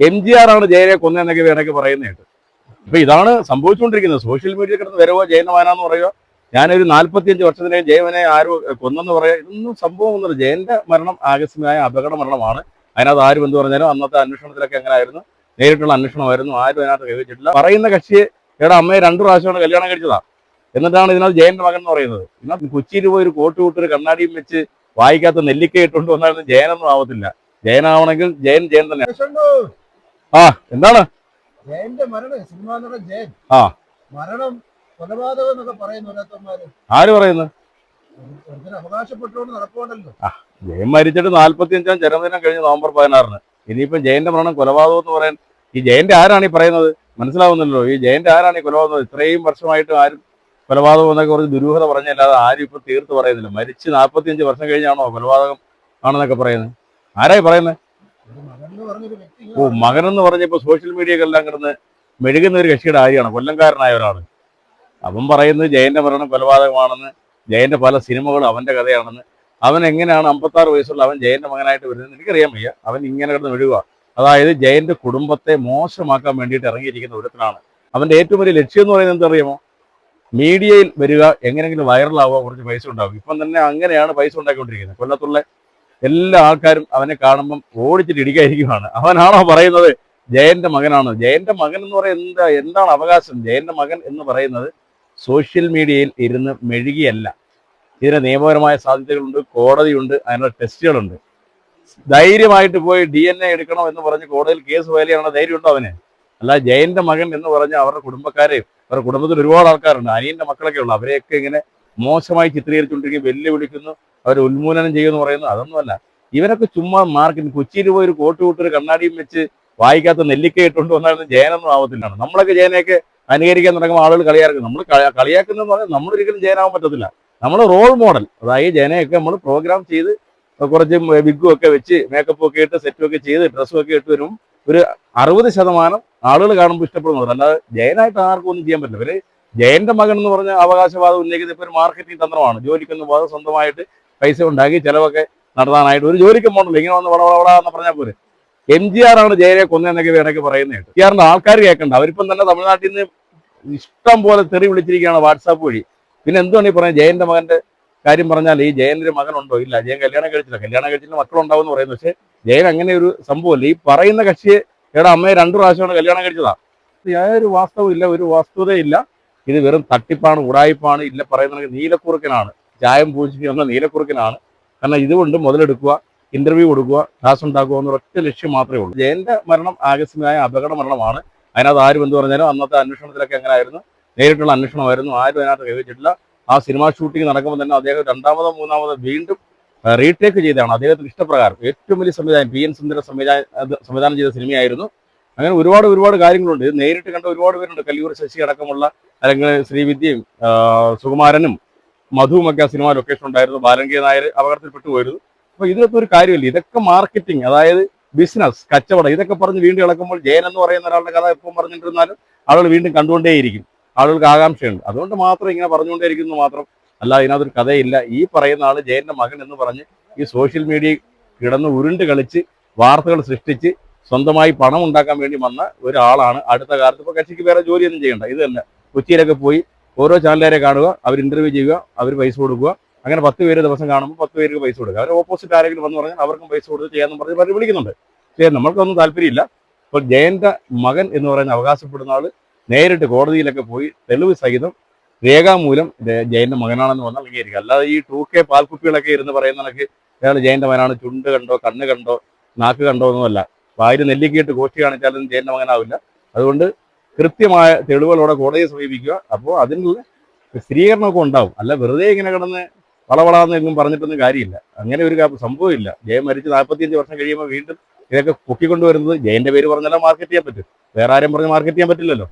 M G R ആണ് ജയനെ കൊന്നതെന്നൊക്കെ വേണമെങ്കിൽ പറയുന്നതായിട്ട് അപ്പൊ ഇതാണ് സംഭവിച്ചുകൊണ്ടിരിക്കുന്നത്. സോഷ്യൽ മീഡിയ കിടന്ന് വരവോ ജയന വാനാന്ന് പറയുക ഞാനൊരു നാല്പത്തിയഞ്ച് വർഷത്തിനെ ജയവനെ ആരും കൊന്നെന്ന് പറയുക ഇതൊന്നും സംഭവം ഒന്നുമില്ല. ജയന്റെ മരണം ആകസ്മികമായ അപകട മരണമാണ്. അതിനകത്ത് ആരും എന്ത് പറഞ്ഞാലും അന്നത്തെ അന്വേഷണത്തിലൊക്കെ എങ്ങനെ ആയിരുന്നു നേരിട്ടുള്ള അന്വേഷണമായിരുന്നു. ആരും അതിനകത്ത് കൈവച്ചിട്ടില്ല. പറയുന്ന കക്ഷിയെ എടാ അമ്മയെ രണ്ടു പ്രാവശ്യമാണ് കല്യാണം കഴിച്ചതാ. എന്നിട്ടാണ് ഇതിനകത്ത് ജയന്റെ മകൻ എന്ന് പറയുന്നത്. ഇതിനകത്ത് കൊച്ചിയിൽ പോയി ഒരു കോട്ട് വിട്ടൊരു കണ്ണാടിയും വെച്ച് വായിക്കാത്ത നെല്ലിക്ക ഇട്ടുകൊണ്ട് വന്നാലും ജയനൊന്നും ആവത്തില്ല. ജയനാവണമെങ്കിൽ ജയൻ ജയൻ തന്നെ? ആ എന്താണ്? ജയന്റെ മരണം സിനിമാ നടൻ ജയൻ. ആ. മരണം കൊലപാതകം എന്നൊക്കെ പറയുന്നു ഓരോരുത്തന്മാര്. ആര് പറയുന്നു? അവകാശപ്പെട്ടുകൊണ്ട് നടപ്പുണ്ടല്ലോ ജയൻ മരിച്ചിട്ട് നാല്പത്തി അഞ്ചാം ജന്മദിനം കഴിഞ്ഞ് നവംബർ പതിനാറിന്. ഇനിയിപ്പം ജയന്റെ മരണം കൊലപാതകം എന്ന് പറയാൻ ഈ ജയന്റെ ആരാണ് ഈ പറയുന്നത്? മനസ്സിലാവുന്നില്ലല്ലോ. ഈ ജയന്റെ ആരാണ് ഈ കൊലപാതകം? ഇത്രയും വർഷമായിട്ടും ആരും കൊലപാതകം എന്നൊക്കെ കുറച്ച് ദുരൂഹത പറഞ്ഞല്ലാതെ ആരും ഇപ്പൊ തീർത്ത് പറയുന്നില്ല. മരിച്ച് നാൽപ്പത്തിയഞ്ച് വർഷം കഴിഞ്ഞാണോ കൊലപാതകം ആണെന്നൊക്കെ പറയുന്നത്? ആരായി പറയുന്നത്? ഒരു മകൻ എന്ന് ഓ പറഞ്ഞപ്പോ സോഷ്യൽ മീഡിയക്കെല്ലാം കിടന്ന് മെഴുകുന്ന ഒരു കക്ഷിയുടെ കാര്യമാണ് കൊല്ലംകാരനായ ഒരാൾ അവൻ പറയുന്നത് ജയന്റെ മരണം കൊലപാതകമാണെന്ന് ജയന്റെ പല സിനിമകളും അവന്റെ കഥയാണെന്ന്. അവൻ എങ്ങനെയാണ് അമ്പത്താറ് വയസ്സുള്ള അവൻ ജയന്റെ മകനായിട്ട് വരുന്നത് എനിക്കറിയാൻ വയ്യ. അവൻ ഇങ്ങനെ കിടന്ന് മെഴുകുക. അതായത് ജയന്റെ കുടുംബത്തെ മോശമാക്കാൻ വേണ്ടിയിട്ട് ഇറങ്ങിയിരിക്കുന്ന ഒരുത്തനാണ്. അവന്റെ ഏറ്റവും വലിയ ലക്ഷ്യം എന്ന് പറയുന്നത് എന്തറിയാമോ മീഡിയയിൽ വരിക എങ്ങനെയെങ്കിലും വൈറലാവുക കുറച്ച് പൈസ ഉണ്ടാവും ഇപ്പം തന്നെ അങ്ങനെയാണ് പൈസ ഉണ്ടാക്കിക്കൊണ്ടിരിക്കുന്നത്. കൊല്ലത്തുള്ള എല്ലാ ആൾക്കാരും അവനെ കാണുമ്പം ഓടിച്ചിട്ട് ഇടിക്കായിരിക്കുവാണ് അവനാണോ പറയുന്നത്? ജയന്റെ മകനാണ്? ജയന്റെ മകൻ എന്ന് പറയുന്നത് എന്താ? എന്താണ് അവകാശം? ജയന്റെ മകൻ എന്ന് പറയുന്നത് സോഷ്യൽ മീഡിയയിൽ ഇരുന്ന് മെഴുകിയല്ല. ഇതിന് നിയമപരമായ സാധ്യതകളുണ്ട് കോടതിയുണ്ട് അതിനുള്ള ടെസ്റ്റുകളുണ്ട്. ധൈര്യമായിട്ട് പോയി ഡി എൻ എ എടുക്കണം എന്ന് പറഞ്ഞ് കോടതിയിൽ കേസ് ഫയൽ ചെയ്യാനുള്ള ധൈര്യമുണ്ടോ അവന്? അല്ല ജയന്റെ മകൻ എന്ന് പറഞ്ഞ് അവരുടെ കുടുംബക്കാരെയും അവരുടെ കുടുംബത്തിൽ ഒരുപാട് ആൾക്കാരുണ്ട്. അനിയന്റെ മക്കളൊക്കെ ഉള്ളു. അവരെയൊക്കെ ഇങ്ങനെ മോശമായി ചിത്രീകരിച്ചുകൊണ്ടിരിക്കും വെല്ലുവിളിക്കുന്നു. അവർ ഉന്മൂലനം ചെയ്യുമെന്ന് പറയുന്നു അതൊന്നുമല്ല. ഇവരൊക്കെ ചുമ്മാ മാർക്കിന് കൊച്ചിയിൽ പോയി ഒരു കോട്ട് വിട്ടൊരു കണ്ണാടിയും വെച്ച് വായിക്കാത്ത നെല്ലിക്ക ഇട്ടുകൊണ്ട് വന്നാലും ജയനൊന്നും ആവത്തില്ലാണ് നമ്മളൊക്കെ ജയനെയൊക്കെ അനുകരിക്കാൻ തുടങ്ങുമ്പോൾ ആളുകൾ കളിയാക്കും. നമ്മൾ കളിയാക്കുന്നതെന്ന് പറഞ്ഞാൽ നമ്മളൊരിക്കലും ജയനാവാൻ പറ്റത്തില്ല. നമ്മൾ റോൾ മോഡൽ അതായത് ജയനെയൊക്കെ നമ്മൾ പ്രോഗ്രാം ചെയ്ത് കുറച്ച് വിഗും ഒക്കെ വെച്ച് മേക്കപ്പ് ഒക്കെ ഇട്ട് സെറ്റും ഒക്കെ ചെയ്ത് ഡ്രസ്സും ഒക്കെ ഇട്ട് വരും. ഒരു അറുപത് ശതമാനം ആളുകൾ കാണുമ്പോൾ ഇഷ്ടപ്പെടുന്നത്. അല്ലാതെ ജയനായിട്ട് ആർക്കും ഒന്നും ചെയ്യാൻ പറ്റില്ല. ഇവർ ജയന്റെ മകൻ എന്ന് പറഞ്ഞ അവകാശവാദം ഉന്നയിക്കുന്ന ഇപ്പൊ ഒരു മാർക്കറ്റിംഗ് തന്ത്രമാണ്. ജോലിക്കൊന്നും പോകാതെ സ്വന്തമായിട്ട് പൈസ ഉണ്ടാക്കി ചിലവൊക്കെ നടത്താനായിട്ട് ഒരു ജോലിക്ക് പോകണല്ലോ ഇങ്ങനെ വന്ന് വളവള എന്ന് പറഞ്ഞാൽ പോലെ എം ജി ആർ ആണ് ജയരെ കൊന്നതെന്നൊക്കെ വേണമെങ്കിൽ പറയുന്നത് ജി ആറിന്റെ ആൾക്കാർ കേൾക്കണ്ട. അവരിപ്പം തന്നെ തമിഴ്നാട്ടിൽ നിന്ന് ഇഷ്ടം പോലെ തെറി വിളിച്ചിരിക്കുകയാണ് വാട്സാപ്പ് വഴി. പിന്നെ എന്തുകൊണ്ട് ഈ പറയുന്നത്? ജയന്റെ മകന്റെ കാര്യം പറഞ്ഞാൽ ഈ ജയന്റെ മകനുണ്ടോ? ഇല്ല. ജയൻ കല്യാണം കഴിച്ചില്ല. കല്യാണം കഴിച്ചില്ല മക്കളുണ്ടാവും എന്ന് പറയുന്നത് പക്ഷേ ജയൻ അങ്ങനെ ഒരു സംഭവമല്ല. ഈ പറയുന്ന കക്ഷിയെ എടാ അമ്മയെ രണ്ടു പ്രാവശ്യമാണ് കല്യാണം കഴിച്ചതാ. യാതൊരു വാസ്തവമില്ല ഒരു വസ്തുതയില്ല. ഇത് വെറും തട്ടിപ്പാണ് ഉടായ്പാണ് ഇല്ല പറയുന്നത് നീലക്കുറുക്കനാണ്. ചായം പൂച്ചിക്ക് വന്ന നീലക്കുറുക്കനാണ്. കാരണം ഇതുകൊണ്ട് മുതലെടുക്കുക ഇന്റർവ്യൂ കൊടുക്കുക ക്ലാസ് ഉണ്ടാക്കുക എന്ന ഒറ്റ ലക്ഷ്യം മാത്രമേ ഉള്ളൂ. ജയന്റെ മരണം ആകസ്മികമായ അപകട മരണമാണ്. അതിനകത്ത് ആരും എന്ത് പറഞ്ഞാലും അന്നത്തെ അന്വേഷണത്തിലൊക്കെ എങ്ങനെയായിരുന്നു നേരിട്ടുള്ള അന്വേഷണമായിരുന്നു. ആരും അതിനകത്ത് കൈവച്ചിട്ടില്ല. ആ സിനിമാ ഷൂട്ടിംഗ് നടക്കുമ്പോൾ തന്നെ അദ്ദേഹം രണ്ടാമതോ മൂന്നാമതോ വീണ്ടും റീടേക്ക് ചെയ്തതാണ്. അദ്ദേഹത്തിന് ഇഷ്ടപ്രകാരം. ഏറ്റവും വലിയ സംവിധാനം പി എൻ സുന്ദര സംവിധാനം ചെയ്ത സിനിമയായിരുന്നു. അങ്ങനെ ഒരുപാട് ഒരുപാട് കാര്യങ്ങളുണ്ട്. നേരിട്ട് കണ്ട ഒരുപാട് പേരുണ്ട്. കല്ലൂർ ശശി അടക്കമുള്ള അല്ലെങ്കിൽ ശ്രീവിദ്യയും സുകുമാരനും മധുവുമൊക്കെ ആ സിനിമ ലൊക്കേഷൻ ഉണ്ടായിരുന്നു. ബാലങ്കി നായർ അപകടത്തിൽപ്പെട്ടു പോയിരുന്നു. അപ്പൊ ഇതിനകത്ത് ഒരു കാര്യമില്ല. ഇതൊക്കെ മാർക്കറ്റിംഗ് അതായത് ബിസിനസ് കച്ചവടം ഇതൊക്കെ പറഞ്ഞ് വീണ്ടും ഇളക്കുമ്പോൾ ജയൻ എന്ന് പറയുന്ന ഒരാളുടെ കഥ എപ്പം പറഞ്ഞിട്ടിരുന്നാലും ആളുകൾ വീണ്ടും കണ്ടുകൊണ്ടേയിരിക്കും. ആളുകൾക്ക് ആകാംക്ഷയുണ്ട്. അതുകൊണ്ട് മാത്രം ഇങ്ങനെ പറഞ്ഞുകൊണ്ടേയിരിക്കുന്നു മാത്രം. അല്ല ഇതിനകത്തൊരു കഥയില്ല. ഈ പറയുന്ന ആൾ ജയന്റെ മകൻ എന്ന് പറഞ്ഞ് ഈ സോഷ്യൽ മീഡിയ കിടന്ന് ഉരുണ്ട് കളിച്ച് വാർത്തകൾ സൃഷ്ടിച്ച് സ്വന്തമായി പണം ഉണ്ടാക്കാൻ വേണ്ടി വന്ന ഒരാളാണ് അടുത്ത കാലത്ത്. ഇപ്പൊ കക്ഷിക്ക് വേറെ ജോലിയൊന്നും ചെയ്യണ്ട. ഇത് തന്നെ. കൊച്ചിയിലൊക്കെ പോയി ഓരോ ചാനലുകാരെ കാണുക അവർ ഇന്റർവ്യൂ ചെയ്യുക അവർ പൈസ കൊടുക്കുക. അങ്ങനെ പത്ത് പേര് ദിവസം കാണുമ്പോൾ പത്ത് പേർക്ക് പൈസ കൊടുക്കുക. അവർ ഓപ്പോസിറ്റ് ആരെങ്കിലും വന്ന് പറഞ്ഞാൽ അവർക്കും പൈസ കൊടുത്ത് ചെയ്യാമെന്ന് പറഞ്ഞ് പറഞ്ഞ് വിളിക്കുന്നുണ്ട്. പക്ഷേ നമ്മൾക്കൊന്നും താല്പര്യമില്ല. ഇപ്പോൾ ജയന്റെ മകൻ എന്ന് പറയുന്ന അവകാശപ്പെടുന്ന ആൾ നേരിട്ട് കോടതിയിലൊക്കെ പോയി തെളിവ് സഹിതം രേഖാമൂലം ജയ- ജയന്റെ മകനാണെന്ന് വന്നാൽ അംഗീകരിക്കുക അല്ലാതെ ഈ ടൂ കെ പാൽക്കുപ്പികളൊക്കെ ഇരുന്ന് പറയുന്ന കണക്ക് അയാൾ ജയന്റെ മകനാണ്. ചുണ്ട് കണ്ടോ കണ്ണ് കണ്ടോ നാക്ക് കണ്ടോ ഒന്നുമല്ല ഭാര്യ നെല്ലിക്കിയിട്ട് കോഷ്ടി കാണിച്ചാലും ജയന്റെ മകനാവില്ല. അതുകൊണ്ട് കൃത്യമായ തെളിവുകളോടെ കോടതിയെ സമീപിക്കുക. അപ്പോൾ അതിനുള്ള സ്ഥിരീകരണമൊക്കെ ഉണ്ടാവും. അല്ല വെറുതെ ഇങ്ങനെ കിടന്ന് വളവളാന്നെങ്കിലും പറഞ്ഞിട്ടൊന്നും കാര്യമില്ല. അങ്ങനെ ഒരു സംഭവം സംഭവമില്ല. ജയ മരിച്ച് നാൽപ്പത്തിയഞ്ച് വർഷം കഴിയുമ്പോൾ വീണ്ടും ഇതൊക്കെ പൊക്കിക്കൊണ്ടുവരുന്നത് ജയന്റെ പേര് പറഞ്ഞാലും മാർക്കറ്റ് ചെയ്യാൻ പറ്റും. വേറെ ആരും പറഞ്ഞ് മാർക്കറ്റ് ചെയ്യാൻ പറ്റില്ലല്ലോ.